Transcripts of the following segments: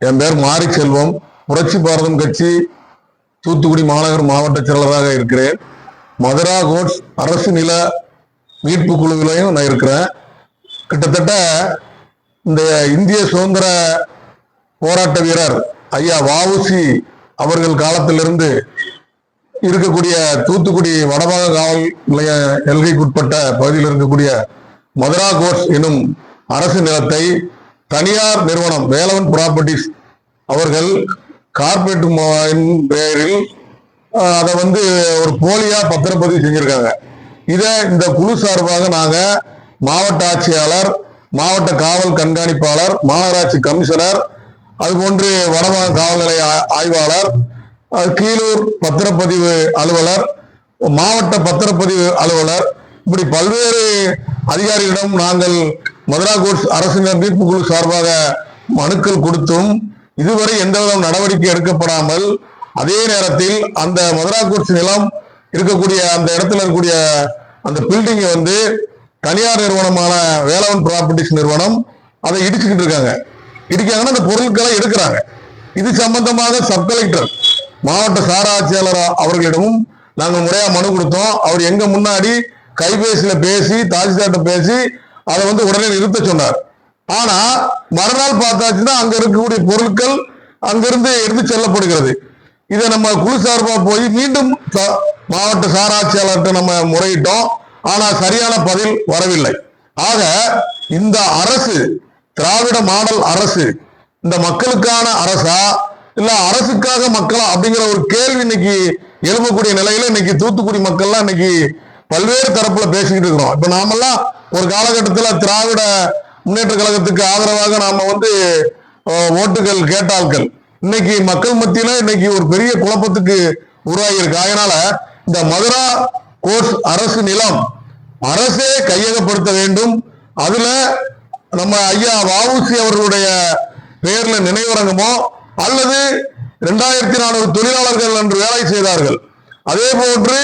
என் பேர் மாரி செல்வம் புரட்சி பாரதம் கட்சி தூத்துக்குடி மாநகர் மாவட்ட செயலராக இருக்கிறேன். மதுரா கோட்ஸ் அரசு நில மீட்பு குழுவிலையும் நான் இருக்கிறேன். கிட்டத்தட்ட இந்த இந்திய சுதந்திர போராட்ட வீரர் ஐயா வாவுசி அவர்கள் காலத்திலிருந்து இருக்கக்கூடிய தூத்துக்குடி வடபாக காவல் நிலைய எல்கைக்குட்பட்ட பகுதியில் இருக்கக்கூடிய மதுரா கோர்ஸ் எனும் அரசு நிலத்தை தனியார் நிறுவனம் வேலவன் ப்ராப்பர்ட்டிஸ் அவர்கள் கார்பரேட் பெயரில் அதை வந்து ஒரு போலியா பத்திரப்பதிவு செஞ்சிருக்காங்க. இதை இந்த குழு சார்பாக நாங்க மாவட்ட ஆட்சியாளர் மாவட்ட காவல் கண்காணிப்பாளர் மாநகராட்சி கமிஷனர் அதுபோன்று வடமாநில காவல் நிலைய ஆய்வாளர் கீழூர் பத்திரப்பதிவு அலுவலர் மாவட்ட பத்திரப்பதிவு அலுவலர் இப்படி பல்வேறு அதிகாரிகளிடம் நாங்கள் மதுரா கோட்ஸ் அரசு மீட்பு குழு சார்பாக மனுக்கள் கொடுத்தும் இதுவரை எந்தவித நடவடிக்கை எடுக்கப்படாமல் அதே நேரத்தில் அந்த மதுரா கோட்ஸ் நிலம் இருக்கக்கூடிய அந்த இடத்துல இருக்கக்கூடிய அந்த பில்டிங்கை வந்து தனியார் நிறுவனமான வேலவன் ப்ராப்பர்ட்டிஸ் நிறுவனம் அதை இடிச்சுக்கிட்டு இருக்காங்க. இடிக்காங்கன்னா அந்த பொருட்களை எடுக்கிறாங்க. இது சம்பந்தமாக சப் கலெக்டர் மாவட்ட சாரா ஆட்சியாளர் அவர்களிடமும் நாங்கள் முறையாக மனு கொடுத்தோம். அவர் எங்க முன்னாடி கைபேசியில பேசி தாசில்தார்ட்ட பேசி அதை வந்து உடனே நிறுத்த சொன்னார். ஆனா மறுநாள் பார்த்தாச்சுன்னா அங்க இருக்கக்கூடிய பொருட்கள் அங்கிருந்து எடுத்து செல்லப்படுகிறது. இதை நம்ம குழு சார்பா போய் மீண்டும் மாவட்ட சாராட்சியாளர்கிட்ட நம்ம முறையிட்டோம். ஆனா சரியான பதில் வரவில்லை. ஆக இந்த அரசு திராவிட மாடல் அரசு இந்த மக்களுக்கான அரசா இல்ல அரசுக்காக மக்களா அப்படிங்கிற ஒரு கேள்வி இன்னைக்கு எழுப்பக்கூடிய நிலையில இன்னைக்கு தூத்துக்குடி மக்கள்லாம் இன்னைக்கு பல்வேறு தரப்புல பேசிக்கிட்டு இருக்கிறோம். இப்ப நாமெல்லாம் ஒரு காலகட்டத்துல திராவிட முன்னேற்ற கழகத்துக்கு ஆதரவாக நாம வந்து ஓட்டுகள் கேட்டாள்கள் இன்னைக்கு மக்கள் மத்தியில இன்னைக்கு ஒரு பெரிய குழப்பத்துக்கு உருவாகி இருக்கு அதனால இந்த மதுரா கோர்ஸ் அரசு நிலம் அரசே கையகப்படுத்த வேண்டும். அதுல நம்ம ஐயா வாவுசி அவர்களுடைய பெயர்ல நினைவரங்கமோ அல்லது இரண்டாயிரத்தி நானூறு தொழிலாளர்கள் என்று வேலை செய்தார்கள். அதே போன்று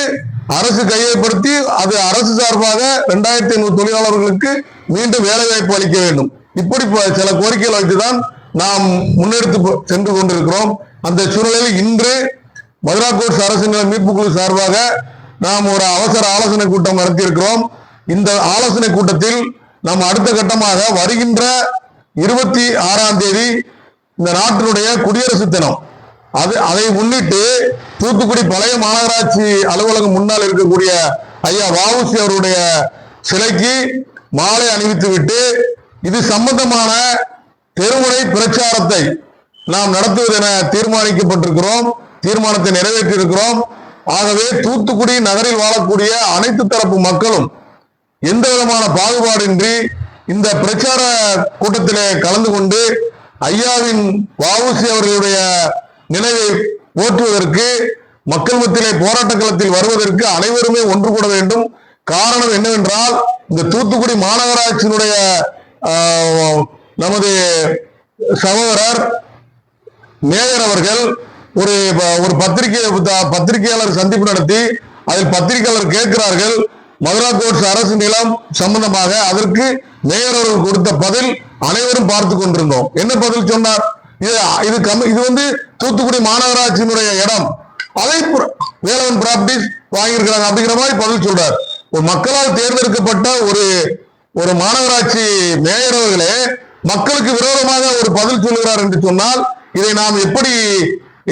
அரசு கையப்படுத்தி அது அரசு சார்பாக இரண்டாயிரத்தி ஐநூறு தொழிலாளர்களுக்கு மீண்டும் வேலை வாய்ப்பு அளிக்க வேண்டும். இப்படி சில கோரிக்கைகள் வைத்துதான் நாம் முன்னெடுத்து சென்று கொண்டிருக்கிறோம். அந்த சூழ்நிலையில் இன்று மதுரா கோட்ஸ் அரசு நில மீட்பு குழு சார்பாக நாம் ஒரு அவசர ஆலோசனை கூட்டம் நடத்தியிருக்கிறோம் இந்த ஆலோசனை கூட்டத்தில் நாம் அடுத்த கட்டமாக வருகின்ற இருபத்தி ஆறாம் தேதி இந்த நாட்டினுடைய குடியரசு தினம் அது அதை முன்னிட்டு தூத்துக்குடி பழைய மாநகராட்சி அலுவலகம் முன்னால் இருக்கக்கூடிய ஐயா வாவுசி அவருடைய சிலைக்கு மாலை அணிவித்து விட்டு இது சம்பந்தமான தெருமுறை பிரச்சாரத்தை நாம் நடத்துவது என தீர்மானிக்கப்பட்டிருக்கிறோம் தீர்மானத்தை நிறைவேற்றியிருக்கிறோம். ஆகவே தூத்துக்குடி நகரில் வாழக்கூடிய அனைத்து தரப்பு மக்களும் எந்த விதமான பாகுபாடின்றி இந்த பிரச்சார கூட்டத்திலே கலந்து கொண்டு ஐயாவின் வாவுசி அவர்களுடைய நிலையை ஓற்றுவதற்கு மக்கள் மத்தியிலே போராட்ட களத்தில் வருவதற்கு அனைவருமே ஒன்று கூட வேண்டும். காரணம் என்னவென்றால் இந்த தூத்துக்குடி மாநகராட்சியினுடைய ஆஹ், நமது சகோதரர் மேயர் அவர்கள் ஒரு ப- ஒரு பத்திரிகை பத்திரிகையாளர் சந்திப்பு நடத்தி அதில் பத்திரிகையாளர் கேட்கிறார்கள் மதுரா கோட்ஸ் அரசு நிலம் சம்பந்தமாக அதற்கு மேயர் அவர்கள் கொடுத்த பதில் அனைவரும் பார்த்து கொண்டிருந்தோம். என்ன பதில் சொன்னார்? இது இது இது வந்து தூத்துக்குடி மாநகராட்சியினுடைய இடம். அதை வேளாண் வேலவன் ப்ராப்பர்ட்டிஸ் வாங்கியிருக்கிறாங்க அப்படிங்கிற மாதிரி பதில் சொல்றார். ஒரு மக்களால் தேர்ந்தெடுக்கப்பட்ட ஒரு ஒரு மாநகராட்சி மேயர் அவர்களே மக்களுக்கு விரோதமாக ஒரு பதில் சொல்லுகிறார் என்று சொன்னால் இதை நாம் எப்படி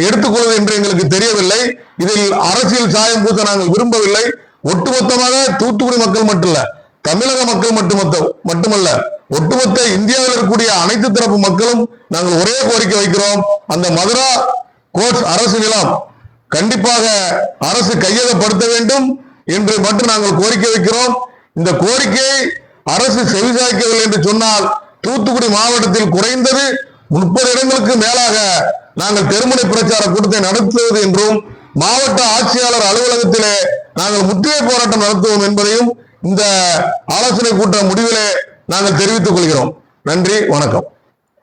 எடுத்துக்கொள்வது என்று எங்களுக்கு தெரியவில்லை. இதில் அரசியல் சாயம் பூச நாங்கள் விரும்பவில்லை. ஒட்டுமொத்தமாக தூத்துக்குடி மக்கள் மட்டுமல்ல தமிழக மக்கள் மட்டுமொத்த மட்டுமல்ல ஒட்டுமொத்த இந்தியாவில் இருக்கக்கூடிய அனைத்து தரப்பு மக்களும் நாங்கள் ஒரே கோரிக்கை வைக்கிறோம். அந்த மதுரா கோட்ஸ் அரசு நிலம் கண்டிப்பாக அரசு கையகப்படுத்த வேண்டும் என்று மட்டும் நாங்கள் கோரிக்கை வைக்கிறோம். இந்த கோரிக்கையை அரசு செவிசாய்க்கவில்லை என்று சொன்னால் தூத்துக்குடி மாவட்டத்தில் குறைந்தது முப்பது இடங்களுக்கு மேலாக நாங்கள் தெருமுனை பிரச்சார கூட்டத்தை நடத்துவது என்றும் மாவட்ட ஆட்சியாளர் அலுவலகத்திலே நாங்கள் முற்றுகை போராட்டம் நடத்துவோம் என்பதையும் இந்த ஆலோசனை கூட்ட முடிவிலே நாங்கள் தெரிவித்துக் கொள்கிறோம். நன்றி வணக்கம்.